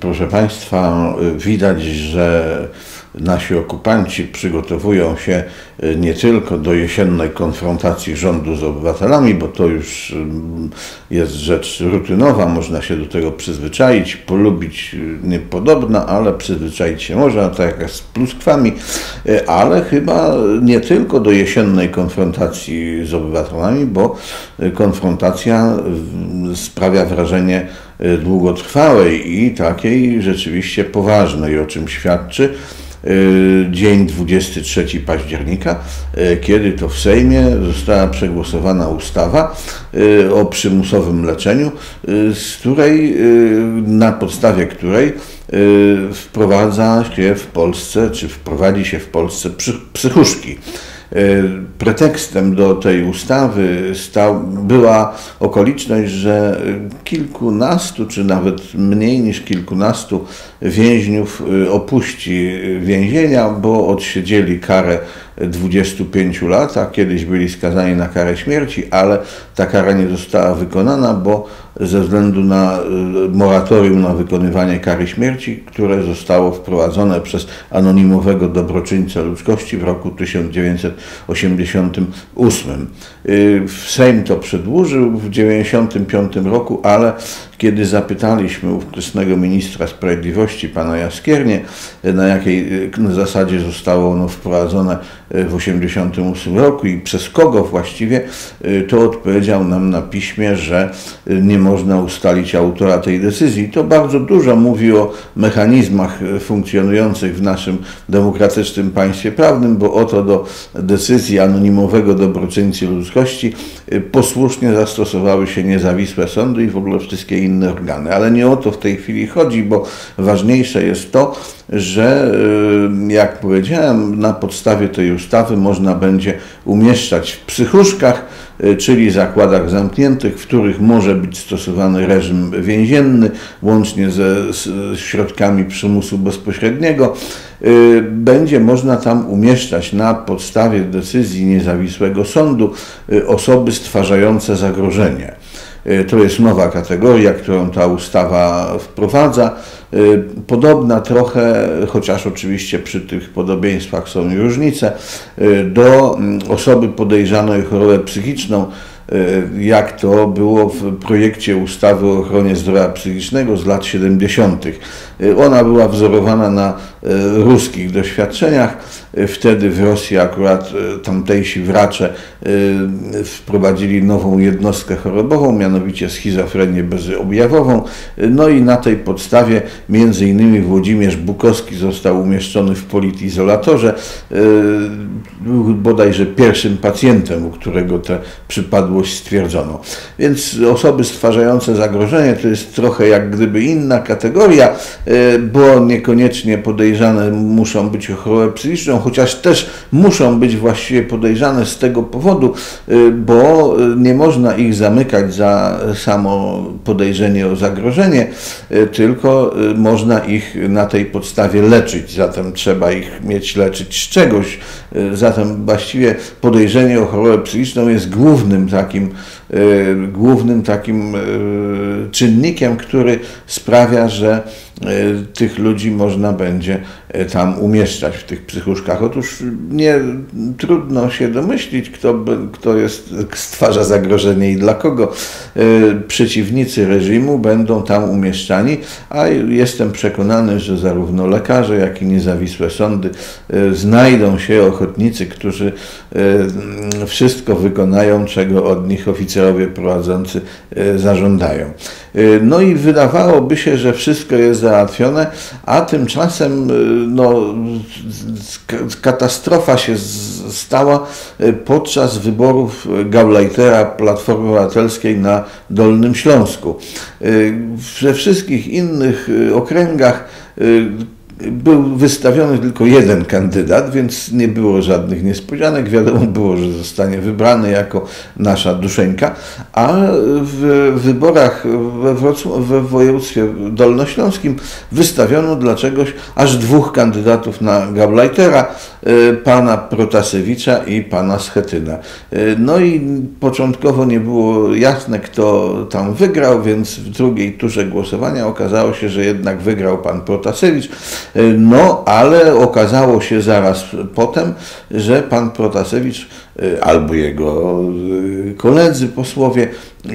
Proszę Państwa, widać, że nasi okupanci przygotowują się e, nie tylko do jesiennej konfrontacji rządu z obywatelami, bo to już mm, jest rzecz rutynowa, można się do tego przyzwyczaić, polubić e, niepodobna, ale przyzwyczaić się można, tak jak z pluskwami, ale chyba nie tylko do jesiennej konfrontacji z obywatelami, bo konfrontacja sprawia wrażenie długotrwałej i takiej rzeczywiście poważnej, o czym świadczy Y, dzień 23 października, y, kiedy to w Sejmie została przegłosowana ustawa y, o przymusowym leczeniu, z której, na podstawie której wprowadza się w Polsce, czy wprowadzi się w Polsce psychuszki. E, pretekstem do tej ustawy stał, była okoliczność, że kilkunastu, czy nawet mniej niż kilkunastu więźniów e, opuści więzienia, bo odsiedzieli karę 25 lat, a kiedyś byli skazani na karę śmierci, ale ta kara nie została wykonana, bo ze względu na y, moratorium na wykonywanie kary śmierci, które zostało wprowadzone przez anonimowego dobroczyńcę ludzkości w roku 1988. Y, Sejm to przedłużył w 1995 roku, ale kiedy zapytaliśmy ówczesnego ministra sprawiedliwości, pana Jaskiernie, na jakiej zasadzie zostało ono wprowadzone w 1988 roku i przez kogo właściwie, to odpowiedział nam na piśmie, że nie można ustalić autora tej decyzji. To bardzo dużo mówi o mechanizmach funkcjonujących w naszym demokratycznym państwie prawnym, bo oto do decyzji anonimowego dobroczyńcy ludzkości posłusznie zastosowały się niezawisłe sądy i w ogóle wszystkie inne organy. Ale nie o to w tej chwili chodzi, bo ważniejsze jest to, że y, jak powiedziałem, na podstawie tej ustawy można będzie umieszczać w psychuszkach, y, czyli zakładach zamkniętych, w których może być stosowany reżim więzienny, łącznie ze środkami przymusu bezpośredniego, y, będzie można tam umieszczać na podstawie decyzji niezawisłego sądu osoby stwarzające zagrożenie. Y, to jest nowa kategoria, którą ta ustawa wprowadza. Y, podobna trochę, chociaż oczywiście przy tych podobieństwach są różnice, y, do mm, osoby podejrzanej chorobę psychiczną, jak to było w projekcie ustawy o ochronie zdrowia psychicznego z lat 70. Ona była wzorowana na ruskich doświadczeniach Wtedy w Rosji akurat e, tamtejsi wracze e, wprowadzili nową jednostkę chorobową, mianowicie schizofrenię bezobjawową. No i na tej podstawie między innymi Włodzimierz Bukowski został umieszczony w politizolatorze. E, był bodajże pierwszym pacjentem, u którego tę przypadłość stwierdzono. Więc osoby stwarzające zagrożenie to jest trochę jak gdyby inna kategoria, bo niekoniecznie podejrzane muszą być chorobę psychiczną, chociaż też muszą być właściwie podejrzane z tego powodu, y, bo nie można ich zamykać za samo podejrzenie o zagrożenie, tylko można ich na tej podstawie leczyć. Zatem trzeba ich mieć leczyć z czegoś. Zatem właściwie podejrzenie o chorobę psychiczną jest głównym takim, głównym takim czynnikiem, który sprawia, że tych ludzi można będzie tam umieszczać w tych psychuszkach. Otóż nie trudno się domyślić, kto, kto jest, stwarza zagrożenie i dla kogo. E, przeciwnicy reżimu będą tam umieszczani, a jestem przekonany, że zarówno lekarze, jak i niezawisłe sądy e, znajdą się ochotnicy, którzy e, wszystko wykonają, czego od nich oficerowie prowadzący zażądają. No i wydawałoby się, że wszystko jest załatwione, a tymczasem no, katastrofa się stała e, podczas wyborów Gauleitera Platformy Obywatelskiej na Dolnym Śląsku. We wszystkich innych okręgach był wystawiony tylko jeden kandydat, więc nie było żadnych niespodzianek. Wiadomo było, że zostanie wybrany jako nasza duszeńka, a w wyborach we, Wrocław, we województwie dolnośląskim wystawiono dla czegoś aż dwóch kandydatów na Gauleitera, e, pana Protasewicza i pana Schetyna. E, no i początkowo nie było jasne, kto tam wygrał, więc w drugiej turze głosowania okazało się, że jednak wygrał pan Protasewicz. No, ale okazało się zaraz potem, że pan Protasewicz albo jego y, koledzy posłowie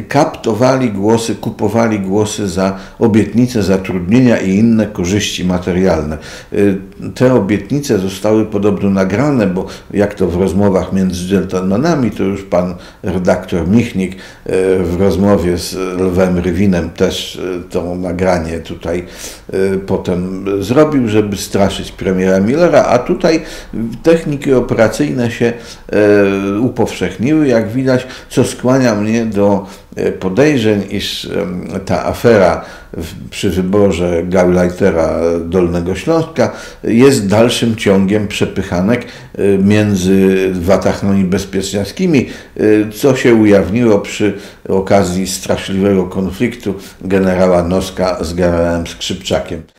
kaptowali głosy, kupowali głosy za obietnice zatrudnienia i inne korzyści materialne. Y, te obietnice zostały podobno nagrane, bo jak to w rozmowach między dżentelmenami, to już pan redaktor Michnik w rozmowie z Lwem Rywinem też to nagranie tutaj potem zrobił, żeby straszyć premiera Millera, a tutaj techniki operacyjne się upowszechniły, jak widać, co skłania mnie do e, podejrzeń, iż ta afera przy wyborze Gauleitera Dolnego Śląska jest dalszym ciągiem przepychanek e, między Watachną i Bezpieczniackimi, co się ujawniło przy okazji straszliwego konfliktu generała Noska z generałem Skrzypczakiem.